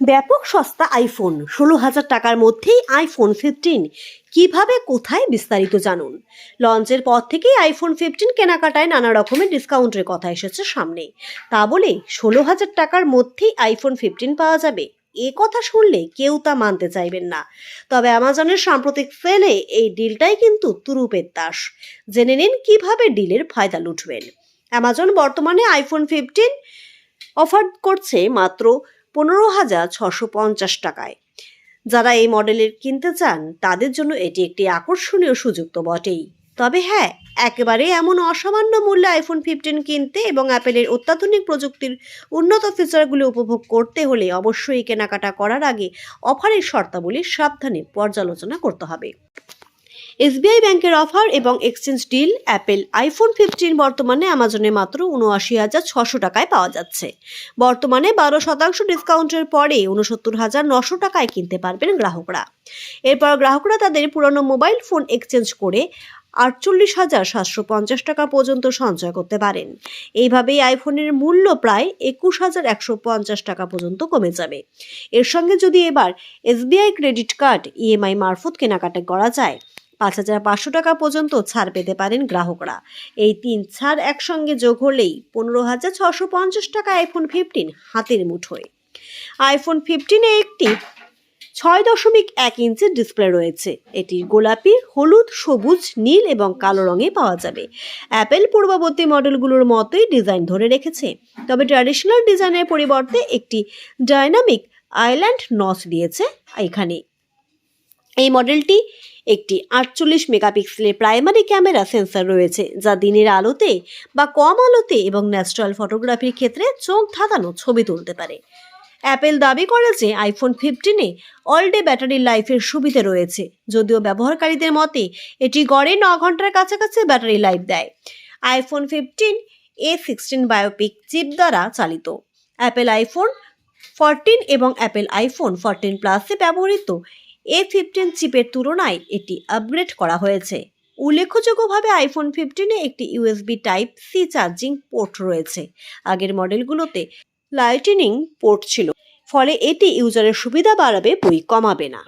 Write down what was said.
ব্যাপক সস্তা আইফোন ষোলো হাজার টাকার মধ্যেই আইফোন ফিফটিন কীভাবে, কোথায়, বিস্তারিত জানুন। লঞ্চের পর থেকেই আইফোন ফিফটিন কেনাকাটায় নানা রকমের ডিসকাউন্টের কথা এসেছে সামনে। তা বলে, ষোলো হাজার টাকার মধ্যেই আইফোন ফিফটিন পাওয়া যাবে? এ কথা শুনলে কেউ তা মানতে চাইবেন না। তবে অ্যামাজনের সাম্প্রতিক ফেলে এই ডিলটাই কিন্তু তুরুপের তাস জেনে নিন কীভাবে ডিলের ফায়দা লুটবেন। অ্যামাজন বর্তমানে আইফোন ফিফটিন অফার করছে মাত্র পনেরো হাজার ছশো পঞ্চাশ টাকায়। যারা এই মডেলের কিনতে চান, তাদের জন্য এটি একটি আকর্ষণীয় সুযোগ তো বটেই। তবে হ্যাঁ একেবারে এমন অসামান্য মূল্যে আইফোন ফিফটিন কিনতে এবং অ্যাপেলের অত্যাধুনিক প্রযুক্তির উন্নত ফিচারগুলি উপভোগ করতে হলে অবশ্যই কেনাকাটা করার আগে অফারের শর্তাবলী সাবধানে পর্যালোচনা করতে হবে। এসবিআই ব্যাংকের অফার এবং exchange deal, Apple iPhone fifteen বর্তমানে অ্যামাজনে মাত্র উনআশি হাজার ছশো টাকায় পাওয়া যাচ্ছে। বর্তমানে বারো শতাংশ ডিসকাউন্টের পরে উনসত্তর হাজার নশো টাকায় কিনতে পারবেন গ্রাহকরা। এরপর গ্রাহকরা তাদের পুরনো মোবাইল ফোন এক্সচেঞ্জ করে আটচল্লিশ হাজার সাতশো পঞ্চাশ টাকা পর্যন্ত সঞ্চয় করতে পারেন। এইভাবেই আইফোনের মূল্য প্রায় একুশ হাজার একশো পঞ্চাশ টাকা পর্যন্ত কমে যাবে। এর সঙ্গে যদি এবার এসবিআই ক্রেডিট কার্ড, ইএমআই মারফত কেনাকাটা করা যায় পাঁচ হাজার পাঁচশো টাকা পর্যন্ত ছাড় পেতে পারেন গ্রাহকরা। এই তিন ছাড় একসঙ্গে যোগ হলেই পনেরো হাজার ছশো পঞ্চাশ টাকা আইফোন ফিফটিন হাতের মুঠোয়। আইফোন ফিফটিনে একটি ছয় দশমিক এক ইঞ্চির ডিসপ্লে রয়েছে। এটি গোলাপি, হলুদ, সবুজ, নীল এবং কালো রঙে পাওয়া যাবে। অ্যাপেল পূর্ববর্তী মডেলগুলোর মতোই ডিজাইন ধরে রেখেছে। তবে ট্র্যাডিশনাল ডিজাইনের পরিবর্তে একটি ডাইনামিক আইল্যান্ড নচ দিয়েছে এখানে। এই মডেলটি একটি আটচল্লিশ মেগাপিক্সেলের প্রাইমারি ক্যামেরা সেন্সর রয়েছে, যা দিনের আলোতে বা কম আলোতে এবং ন্যাচারাল ফটোগ্রাফির ক্ষেত্রে চোখ ধাঁধানো ছবি তুলতে পারে। অ্যাপেল দাবি করে যে আইফোন ফিফটিনে অল ডে ব্যাটারি লাইফের সুবিধা রয়েছে, যদিও ব্যবহারকারীদের মতে এটি গড়ে ন ঘণ্টার কাছাকাছি ব্যাটারি লাইফ দেয়। IPhone fifteen A sixteen bionic chip দ্বারা চালিত। অ্যাপেল আইফোন ফরটিন এবং অ্যাপেল আইফোন ফরটিন প্লাসে ব্যবহৃত এ ফিফটিন চিপের তুলনায় এটি আপগ্রেড করা হয়েছে। উল্লেখযোগ্যভাবে আইফোন ফিফটিনে একটি USB type C charging port রয়েছে। আগের মডেলগুলোতে লাইটিনিং পোর্ট ছিল, ফলে এটি ইউজারের সুবিধা বাড়াবে বই কমাবে না।